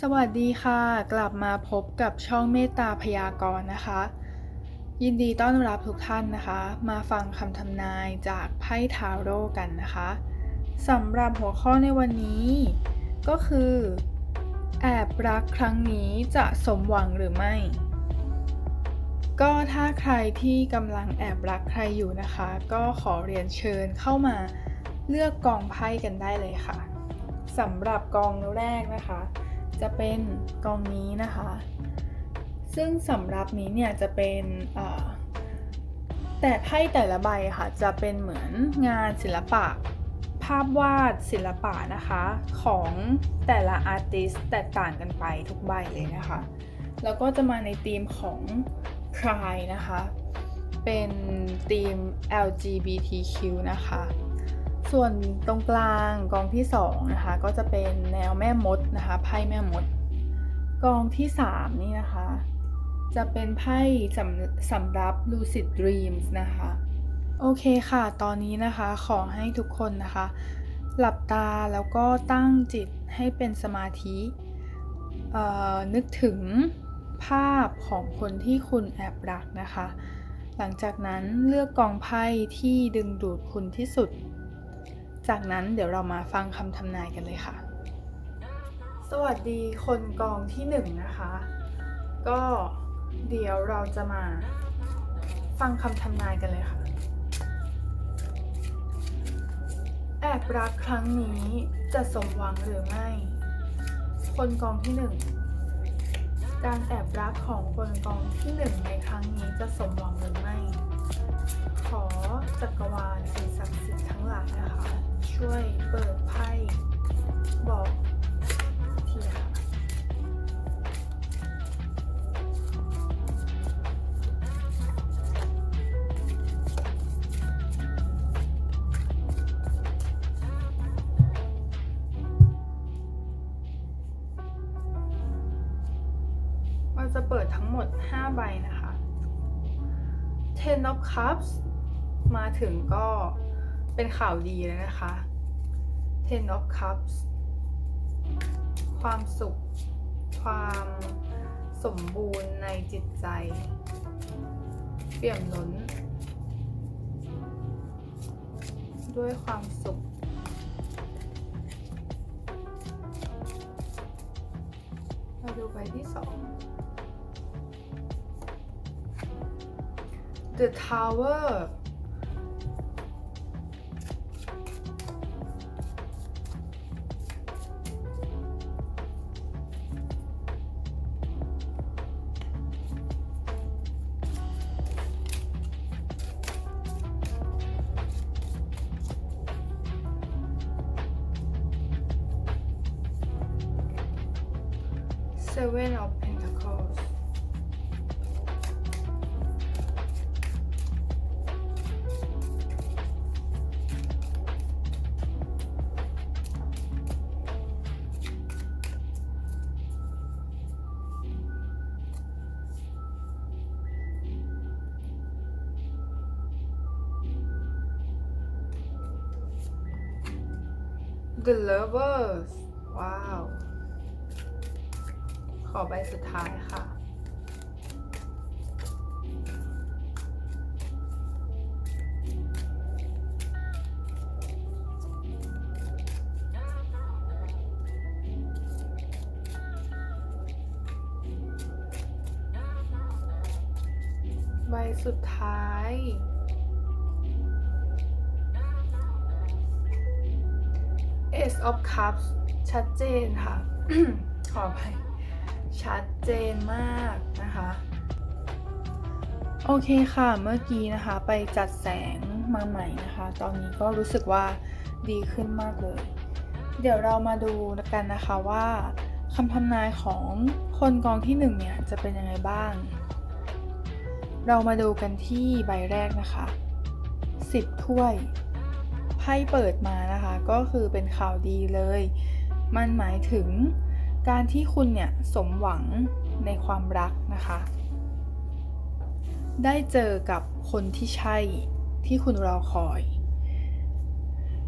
สวัสดีค่ะ กลับมาพบกับช่องเมตตาพยากรณ์นะคะ ยินดีต้อนรับทุกท่านนะคะ มาฟังคำทำนายจากไพ่ทาโร่กันนะคะสำหรับหัวข้อในวันนี้ ก็คือ แอบรักครั้งนี้จะสมหวังหรือไม่ ก็ถ้าใครที่กำลังแอบรักใครอยู่นะคะ ก็ขอเรียนเชิญเข้ามาเลือกกองไพ่กันได้เลยค่ะสำหรับกองแรกนะคะ จะเป็นกองนี้นะคะ ซึ่งสำหรับนี้เนี่ยจะเป็นแต่ไพ่แต่ละใบค่ะจะเป็นเหมือนงานศิลปะ ภาพวาดศิลปะนะคะของแต่ละอาร์ติสแตกต่างกันไปทุกใบเลยนะคะ แล้วก็จะมาในธีมของ Pride นะคะ เป็นธีม LGBTQ นะคะ ส่วนตรงกลางกองที่2นะคะก็จะเป็นแนวแม่มดนะคะไพ่แม่มด กองที่ 3 นี่นะคะ จะเป็นไพ่สำสำหรับ lucid dreams นะคะ โอเคค่ะ ตอนนี้นะคะขอให้ทุกคนนะคะ หลับตาแล้วก็ตั้งจิตให้เป็นสมาธินึกถึงภาพของคนที่คุณแอบรักนะคะ หลังจากนั้นเลือกกองไพ่ที่ดึงดูดคุณที่สุด จากนั้นเดี๋ยวเรามาฟังคำทำนายกันเลยค่ะ สวัสดีคนกองที่หนึ่งนะคะ ก็เดี๋ยวเราจะมาฟังคำทำนายกันเลยค่ะ แอบรักครั้งนี้จะสมหวังหรือไม่ คนกองที่หนึ่งการแอบรักของคนกองที่หนึ่งในครั้งนี้จะสมหวังหรือไม่ ขอจักรวาลสิ่งศักดิ์สิทธิ์ทั้งหลายนะคะ ช่วยเปิดไพ่บอกทีค่ะเราจะเปิดทั้งหมด 5 ใบนะคะ Ten of Cups มาถึงก็ เป็นข่าวดีเลยนะคะ Ten of Cups ความสุข ความสมบูรณ์ในจิตใจ เปี่ยมล้น ด้วยความสุข มาดูใบที่สอง The Tower 7 of Pentacles The Lovers ว้าวข อใบสุดท้ายค่ะ ใบสุดท้าย Ace of Cups ชัดเจนค่ะ ขอไป ชัดเจนมากนะคะ โอเคค่ะเมื่อกี้นะคะไปจัดแสงมาใหม่นะคะ ตอนนี้ก็รู้สึกว่าดีขึ้นมากเลย เดี๋ยวเรามาดูกันนะคะว่าคำทำนายของคนกองที่หนึ่งเนี่ยจะเป็นยังไงบ้าง เรามาดูกันที่ใบแรกนะคะ 10 ถ้วย ไพ่เปิดมานะคะ ก็คือเป็นข่าวดีเลย มันหมายถึง การที่คุณเนี่ยสมหวังในความรักนะคะ ได้เจอกับคนที่ใช่ที่คุณรอคอย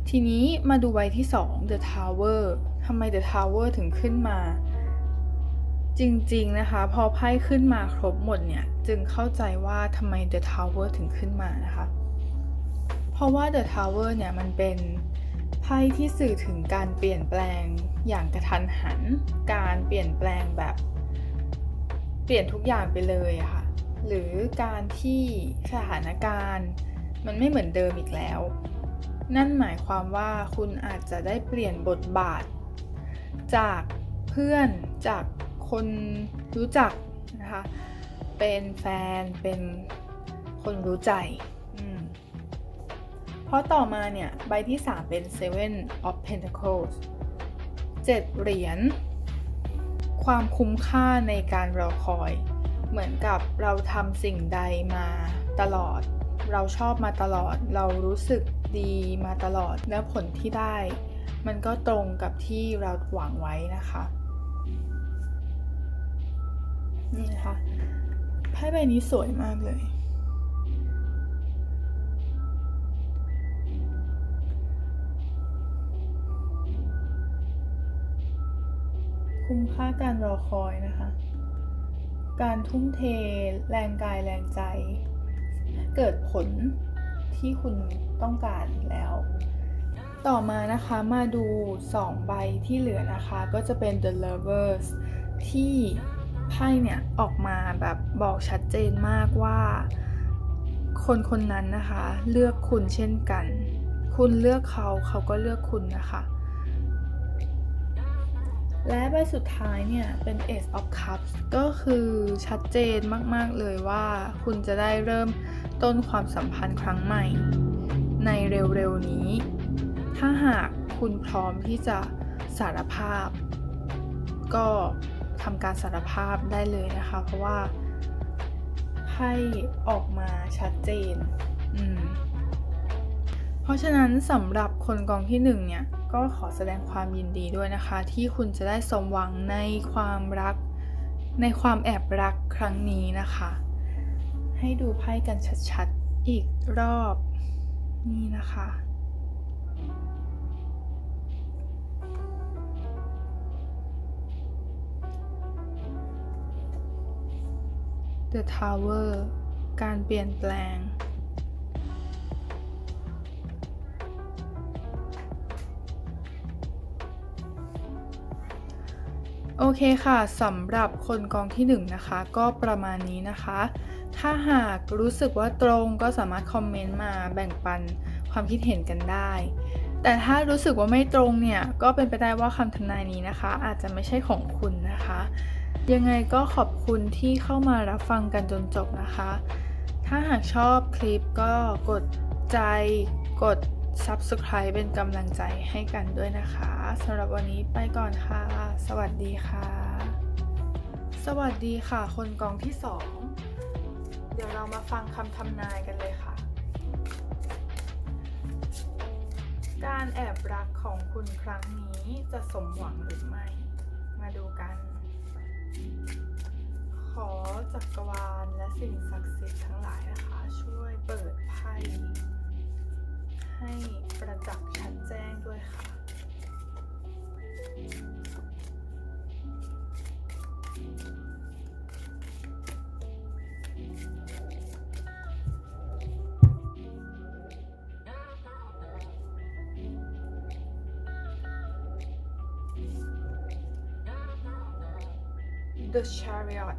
ทีนี้มาดูใบที่ 2 The Tower ทำไม The Tower ถึงขึ้นมา จริงๆนะคะ พอไพ่ขึ้นมาครบหมดเนี่ย จึงเข้าใจว่าทำไม The Tower ถึงขึ้นมานะคะ เพราะว่า The Tower เนี่ยมันเป็น ไพ่ที่สื่อถึงการเปลี่ยนแปลงอย่างกระทันหัน การเปลี่ยนแปลงแบบ เปลี่ยนทุกอย่างไปเลยค่ะ หรือการที่สถานการณ์ มันไม่เหมือนเดิมอีกแล้ว นั่นหมายความว่าคุณอาจจะได้เปลี่ยนบทบาท จากเพื่อนจากคนรู้จักนะคะ เป็นแฟนเป็นคนรู้ใจ เพราะต่อมาเนี่ย ใบที่ 3 เป็น Seven of Pentacles 7 เหรียญ ความคุ้มค่าในการรอคอย เหมือนกับเราทำสิ่งใดมาตลอด เราชอบมาตลอด เรารู้สึกดีมาตลอด แล้วผลที่ได้ มันก็ตรงกับที่เราหวังไว้นะคะ นี่นะคะไพ่ใบนี้สวยมากเลย คุ้มค่าการรอคอยนะคะ การทุ่มเทแรงกายแรงใจ เกิดผลที่คุณต้องการแล้ว ต่อมานะคะมาดู 2 ใบที่เหลือนะคะ ก็จะเป็น The Lovers ที่ไพ่เนี่ยออกมาแบบบอกชัดเจนมากว่า คนคนนั้นนะคะ เลือกคุณเช่นกัน คุณเลือกเขาเขาก็เลือกคุณนะคะ และใบสุดท้ายเนี่ย เป็น Ace of Cups ก็คือชัดเจนมากๆเลยว่าคุณจะได้เริ่มต้นความสัมพันธ์ครั้งใหม่ ในเร็วๆนี้ ถ้าหากคุณพร้อมที่จะสารภาพ ก็ทำการสารภาพได้เลยนะคะ เพราะว่าไพ่ออกมาชัดเจน อืม เพราะฉะนั้นสำหรับคนกองที่หนึ่งเนี่ย ก็ขอแสดงความยินดีด้วยนะคะ ที่คุณจะได้สมหวังในความรัก ในความแอบรักครั้งนี้นะคะ ให้ดูไพ่กันชัดๆอีกรอบนี่นะคะ The Tower การเปลี่ยนแปลง โอเคค่ะสำหรับคนกองที่1นนะคะก็ประมาณนี้นะคะ ถ้าหากรู้สึกว่าตรงก็สามารถคอมเมนต์มาแบ่งปันความคิดเห็นกันได้ แต่ถ้ารู้สึกว่าไม่ตรงเนี่ยก็เป็นไปได้ว่าคำทำนายนี้นะคะ อาจจะไม่ใช่ของคุณนะคะ ยังไงก็ขอบคุณที่เข้ามารับฟังกันจนจบนะคะ ถ้าหากชอบคลิปก็กดใจกด subscribe เป็นกำลังใจให้กันด้วยนะคะสำหรับวันนี้ไปก่อนค่ะ สวัสดีค่ะ สวัสดีค่ะ คนกองที่สองเดี๋ยวเรามาฟังคำทำนายกันเลยค่ะ การแอบรักของคุณครั้งนี้จะสมหวังหรือไม่ มาดูกัน ขอจักรวาลและสิ่งศักดิ์สิทธิ์ทั้งหลายนะคะ ช่วยเปิดไพ่ ให้ประจักษ์ชัดแจ้งด้วยค่ะ The Chariot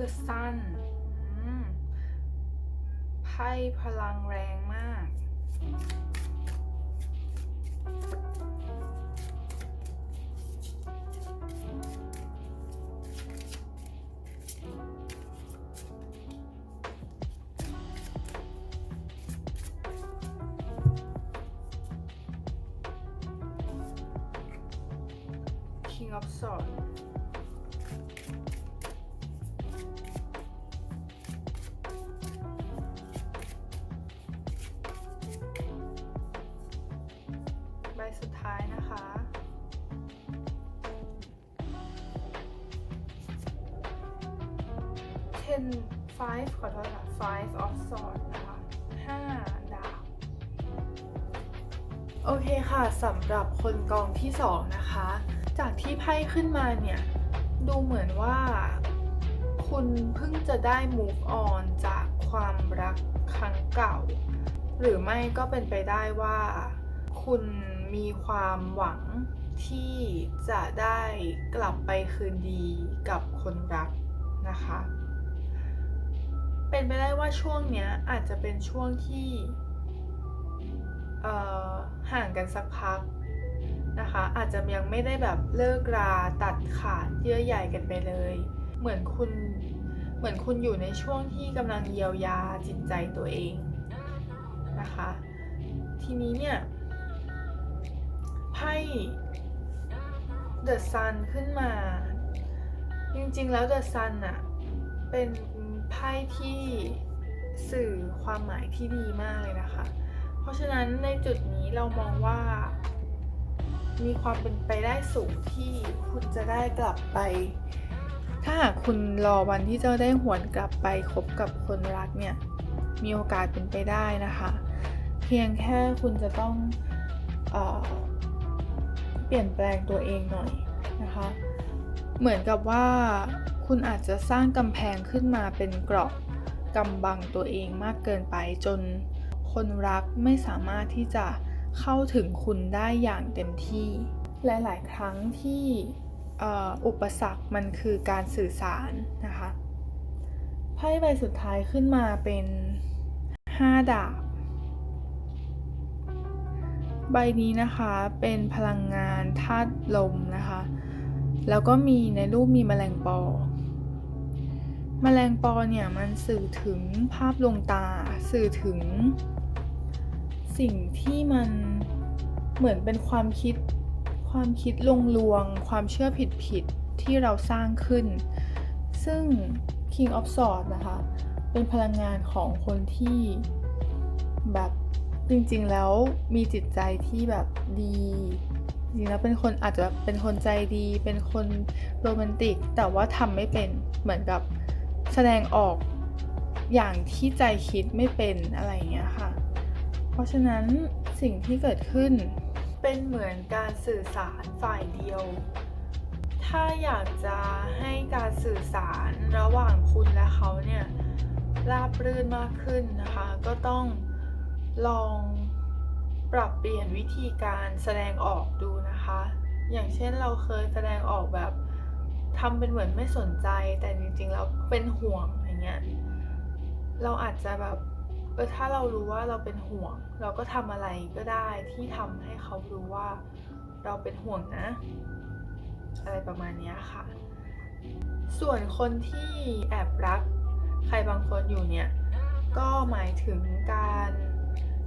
The Sun ไพ่พลังแรง five ขอโทษค่ะ five of swords นะคะห้าดาบโอเคค่ะสำหรับคนกองที่สองนะคะ จากที่ไพ่ขึ้นมาเนี่ย ดูเหมือนว่า คุณเพิ่งจะได้ move on จากความรักครั้งเก่า หรือไม่ก็เป็นไปได้ว่า คุณมีความหวังที่จะได้กลับไปคืนดีกับคนรักนะคะ เป็นไปได้ว่าช่วงเนี้ยอาจจะเป็นช่วงที่เอ่อห่างกันสักพักนะคะ อาจจะยังไม่ได้แบบเลิกราตัดขาดเยื่อใยกันไปเลย เหมือนคุณเหมือนคุณอยู่ในช่วงที่กำลังเยียวยาจิตใจตัวเองนะคะ ทีนี้เนี่ยไพ่ The Sun ขึ้นมา จริงๆแล้ว The Sun อะเป็น ไพ่ที่สื่อความหมายที่ดีมากเลยนะคะ เพราะฉะนั้นในจุดนี้เรามองว่า มีความเป็นไปได้สูงที่คุณจะได้กลับไป ถ้าหากคุณรอวันที่จะได้หวนกลับไปคบกับคนรักเนี่ย มีโอกาสเป็นไปได้นะคะ เพียงแค่คุณจะต้องเออเปลี่ยนแปลงตัวเองหน่อยนะคะ เหมือนกับว่า คุณอาจจะสร้างกำแพงขึ้นมาเป็นเกราะกำบังตัวเองมากเกินไปจนคนรักไม่สามารถที่จะเข้าถึงคุณได้อย่างเต็มที่หลายๆครั้งที่เอ่ออุปสรรคมันคือการสื่อสารนะคะไพ่ใบสุดท้ายขึ้นมาเป็น 5 ดาบ ใบนี้นะคะเป็นพลังงานธาตุลมนะคะ แล้วก็มีในรูปมีแมลงปอ แมลงปอเนี่ยมันสื่อถึงภาพลวงตา สื่อถึง สิ่งที่มันเหมือนเป็นความคิด ความคิดลงลวง ความเชื่อผิดผิดที่เราสร้างขึ้น ซึ่ง King of Swords นะคะ เป็นพลังงานของคนที่แบบจริงๆแล้วมีจิตใจที่แบบดี จริงๆแล้วเป็นคนอาจจะเป็นคนใจดี เป็นคนโรแมนติก แต่ว่าทำไม่เป็นเหมือนกับ แสดงออกอย่างที่ใจคิดไม่เป็นอะไรอย่างเงี้ยค่ะ เพราะฉะนั้นสิ่งที่เกิดขึ้นเป็นเหมือนการสื่อสารฝ่ายเดียว ถ้าอยากจะให้การสื่อสารระหว่างคุณและเขาเนี่ยราบรื่นมากขึ้นนะคะ ก็ต้องลองปรับเปลี่ยนวิธีการแสดงออกดูนะคะ อย่างเช่นเราเคยแสดงออกแบบ ทำเป็นเหมือนไม่สนใจแต่จริงๆแล้วเป็นห่วงอย่างเงี้ยเราอาจจะแบบเออถ้าเรารู้ว่าเราเป็นห่วง เราก็ทำอะไรก็ได้ที่ทำให้เขารู้ว่าเราเป็นห่วงนะ อะไรประมาณนี้ค่ะ ส่วนคนที่แอบรักใครบางคนอยู่เนี่ย ก็หมายถึงการ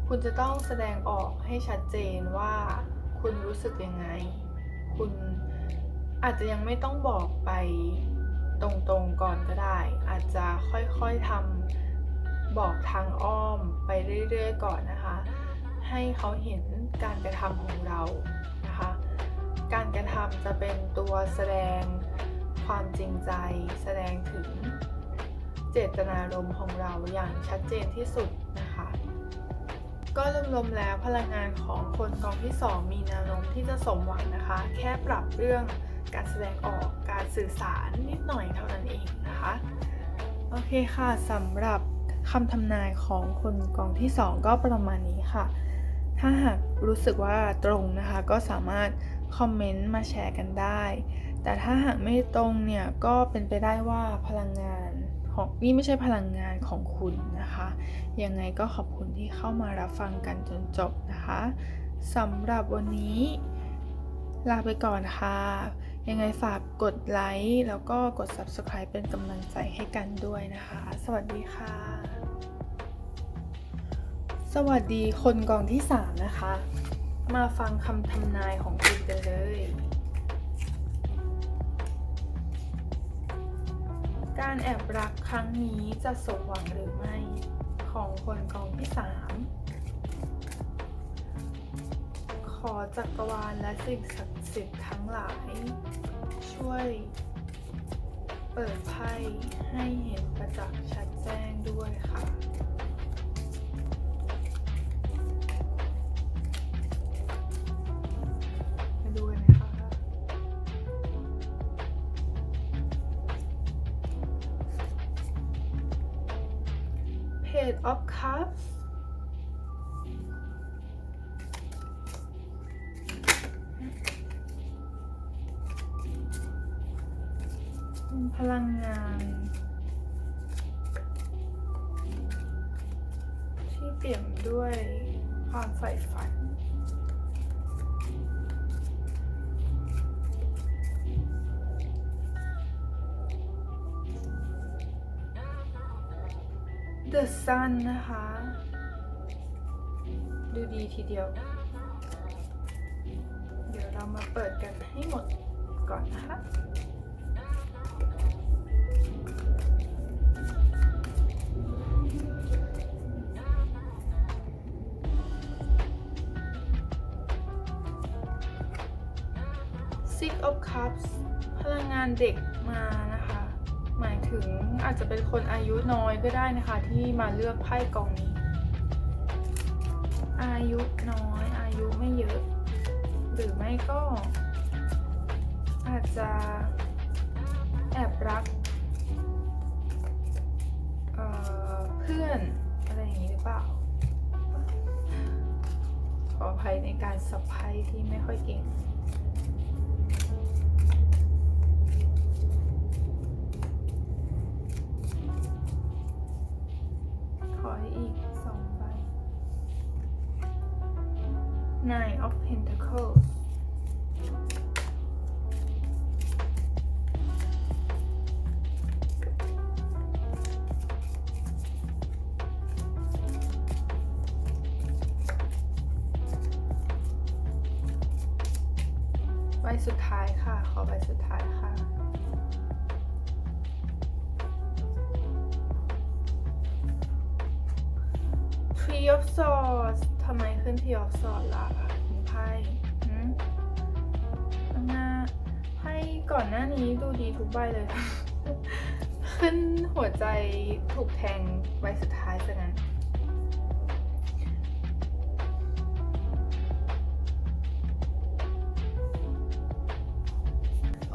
คุณจะต้องแสดงออกให้ชัดเจนว่าคุณรู้สึกยังไง คุณ อาจจะยังไม่ต้องบอกไปตรงๆก่อนก็ได้ อาจจะค่อยๆทำบอกทางอ้อมไปเรื่อยๆก่อนนะคะ ให้เขาเห็นการกระทำของเรานะคะ การกระทำจะเป็นตัวแสดงความจริงใจ แสดงถึงเจตนารมณ์ของเราอย่างชัดเจนที่สุดนะคะ ก็รวมๆแล้วพลังงานของคนกองที่ 2 มีแนวโน้มที่จะสมหวังนะคะ แค่ปรับเรื่อง การแสดงออกการสื่อสารนิดหน่อยเท่านั้นเองนะคะ โอเคค่ะสำหรับคำทำนายของคนกองที่ 2 ก็ประมาณนี้ค่ะ ถ้าหากรู้สึกว่าตรงนะคะก็สามารถคอมเมนต์มาแชร์กันได้ แต่ถ้าหากไม่ตรงเนี่ยก็เป็นไปได้ว่าพลังงานของนี่ไม่ใช่พลังงานของคุณนะคะ ยังไงก็ขอบคุณที่เข้ามารับฟังกันจนจบนะคะสำหรับวันนี้ลาไปก่อนค่ะ ยังไงฝากกดไลค์แล้วก็กด subscribe เป็นกำลังใจให้กันด้วยนะคะ สวัสดีค่ะ สวัสดีคนกองที่ 3 นะคะ มาฟังคำทำนายของคุณกันเลยการแอบรักครั้งนี้จะสมหวังหรือไม่ ของคนกองที่ 3 ขอจักรวาลและสิ่งศักดิ์ สิทธิ์ทั้งหลาย ช่วย เปิดไพ่ให้เห็นประจักษ์ชัดแจ้งด้วยค่ะ ที่เปี่ยมด้วยความใฝ่ฝัน The Sun นะคะ ดูดีทีเดียว เดี๋ยวเรามาเปิดกันให้หมดก่อนนะคะานเด็กมานะคะ หมายถึงอาจจะเป็นคนอายุน้อยก็ได้นะคะ ที่มาเลือกไพ่กองนี้ อายุน้อยอายุไม่เยอะ หรือไม่ก็ อาจจะแอบรักเเพื่อนอะไรอย่างนี้หรือเปล่า ขออภัยในการสับไพ่ที่ไม่ค่อยเก่ง สุดท้ายค่ะ ขอใบสุดท้ายค่ะ Three of Swords ทำไมขึ้น Three of Swords ล่ะคุณไพ่หืมข้างหน้าไพ่ก่อนหน้านี้ดูดีทุกใบเลย ขึ้นหัวใจถูกแทงใบสุดท้ายซะงั้น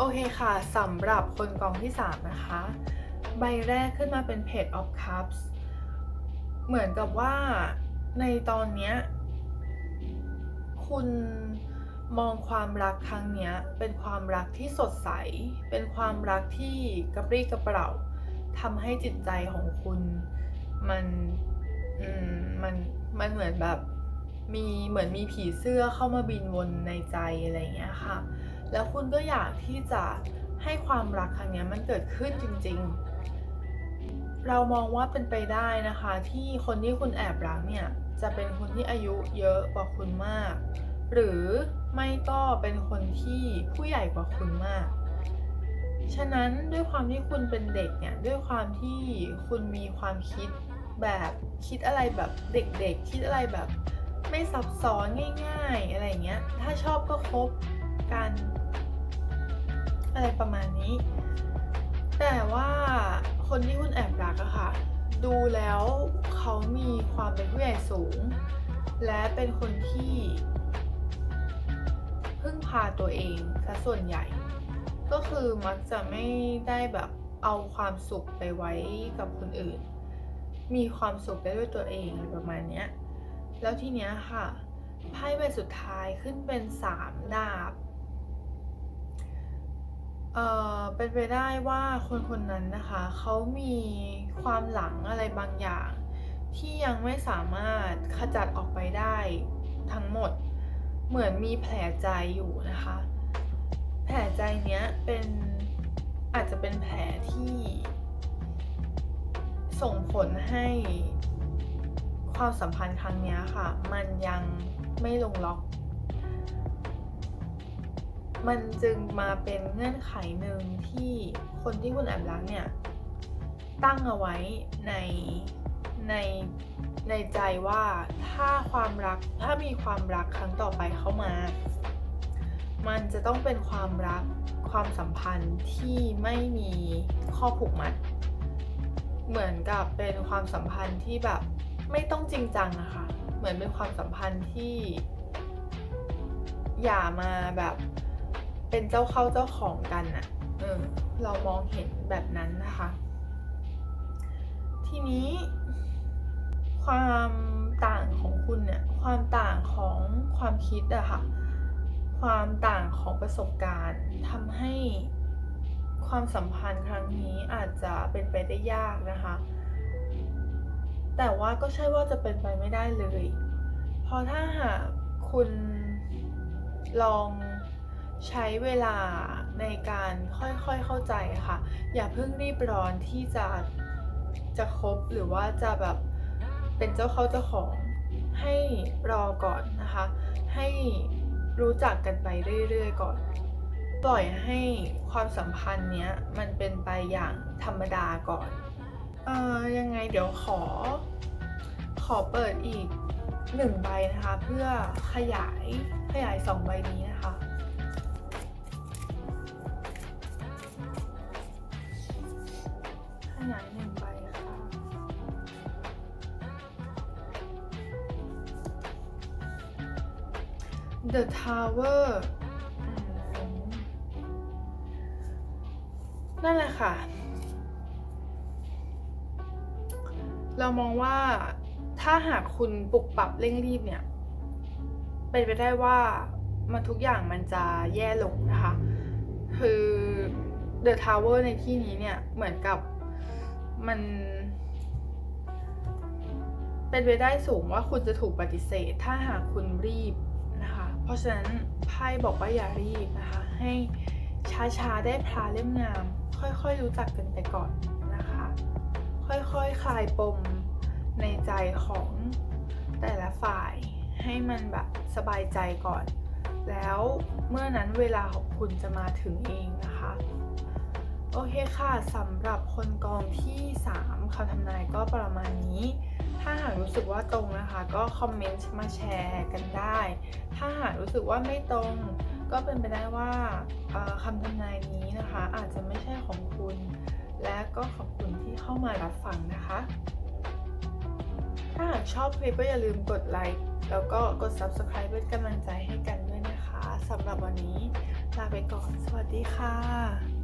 โอเคค่ะสำหรับคนกองที่ 3 นะคะ ใบแรกขึ้นมาเป็น Page of Cups เหมือนกับว่าในตอนเนี้ยคุณมองความรักครั้งเนี้ยเป็นความรักที่สดใส เป็นความรักที่กระปรี้กระเปร่าทำให้จิตใจของคุณมันมมันมันเหมือนแบบมีเหมือนมีผีเสื้อเข้ามาบินวนในใจอะไรอย่างเงี้ยค่ะ แล้วคุณก็อยากที่จะให้ความรักครั้งเนี้ยมันเกิดขึ้นจริง ๆ เรามองว่าเป็นไปได้นะคะ ที่คนที่คุณแอบรักเนี่ยจะเป็นคนที่อายุเยอะกว่าคุณมาก หรือไม่ก็เป็นคนที่ผู้ใหญ่กว่าคุณมาก ฉะนั้นด้วยความที่คุณเป็นเด็กเนี่ยด้วยความที่คุณมีความคิดแบบคิดอะไรแบบเด็กๆ คิดอะไรแบบไม่ซับซ้อนง่าย ๆ อะไรเงี้ย ถ้าชอบก็คบกัน อะไรประมาณนี้ แต่ว่าคนที่คุณแอบรักอะค่ะ ดูแล้วเขามีความเป็นผู้ใหญ่สูง และเป็นคนที่พึ่งพาตัวเองซะส่วนใหญ่ ก็คือมักจะไม่ได้แบบเอาความสุขไปไว้กับคนอื่น มีความสุขได้ด้วยตัวเองอะไรประมาณเนี้ย แล้วทีเนี้ยค่ะไพ่ใบสุดท้ายขึ้นเป็นสามดาบ เอ่อเป็นไปได้ว่าคนคนนั้นนะคะเขามีความหลังอะไรบางอย่าง ที่ยังไม่สามารถขจัดออกไปได้ทั้งหมด เหมือนมีแผลใจอยู่นะคะ แผลใจเนี้ยเป็นอาจจะเป็นแผลที่ ส่งผลให้ความสัมพันธ์ครั้งนี้ค่ะ มันยังไม่ลงล็อก มันจึงมาเป็นเงื่อนไขหนึ่งที่คนที่คุณแอบรักเนี่ย ตั้งเอาไว้ในในในใจว่าถ้าความรักถ้ามีความรักครั้งต่อไปเข้ามา มันจะต้องเป็นความรักความสัมพันธ์ที่ไม่มีข้อผูกมัด เหมือนกับเป็นความสัมพันธ์ที่แบบไม่ต้องจริงจังอะคะ เหมือนเป็นความสัมพันธ์ที่ อย่ามาแบบ เป็นเจ้าเข้าเจ้าของกันอะเออเรามองเห็นแบบนั้นนะคะ ทีนี้ความต่างของคุณเนี่ย ความต่างของความคิดอะค่ะ ความต่างของประสบการณ์ทำให้ความสัมพันธ์ครั้งนี้อาจจะเป็นไปได้ยากนะคะ แต่ว่าก็ใช่ว่าจะเป็นไปไม่ได้เลย เพราะถ้าหากคุณลอง ใช้เวลาในการค่อยๆเข้าใจค่ะ อย่าเพิ่งรีบร้อนที่จะจะคบหรือว่าจะแบบเป็นเจ้าเข้าเจ้าของให้รอก่อนนะคะ ให้รู้จักกันไปเรื่อยๆก่อน ปล่อยให้ความสัมพันธ์เนี้ยมันเป็นไปอย่างธรรมดาก่อนเอ่อยังไงเดี๋ยวขอ ขอเปิดอีกหนึ่งใบนะคะ เพื่อขยายขยายสองใบนี้ The Tower อืมนั่นแหละค่ะ เรามองว่าถ้าหากคุณปรับปรับเร่งรีบเนี่ย เป็นไปได้ว่ามันทุกอย่างมันจะแย่ลงนะคะ คือ The Tower ในที่นี้เนี่ย เหมือนกับมัน เป็นไปได้สูงว่าคุณจะถูกปฏิเสธ ถ้าหากคุณรีบ เพราะฉะนั้นไพ่บอกว่าอย่ารีบนะคะ ให้ช้าๆได้พลาเล่มงาม ค่อยๆรู้จักกันไปก่อนนะคะ ค่อยๆคคลายปมในใจของแต่ละฝ่ายให้มันแบบสบายใจก่อน แล้วเมื่อนั้นเวลาของคุณจะมาถึงเองนะคะ โอเคค่ะสำหรับคนกองที่ 3คำทำนายก็ประมาณนี้ ถ้าหากรู้สึกว่าตรงนะคะก็คอมเมนต์มาแชร์กันได้ ถ้าหากรู้สึกว่าไม่ตรง ก็เป็นไปได้ว่าคำทำนายนี้นะคะ อาจจะไม่ใช่ของคุณ และก็ขอบคุณที่เข้ามารับฟังนะคะ ถ้าหากชอบคลิปก็อย่าลืมกดไลค์แล้วก็กด Subscribe เป็นกำลังใจให้กันด้วยนะคะสำหรับวันนี้ลาไปก่อน สวัสดีค่ะ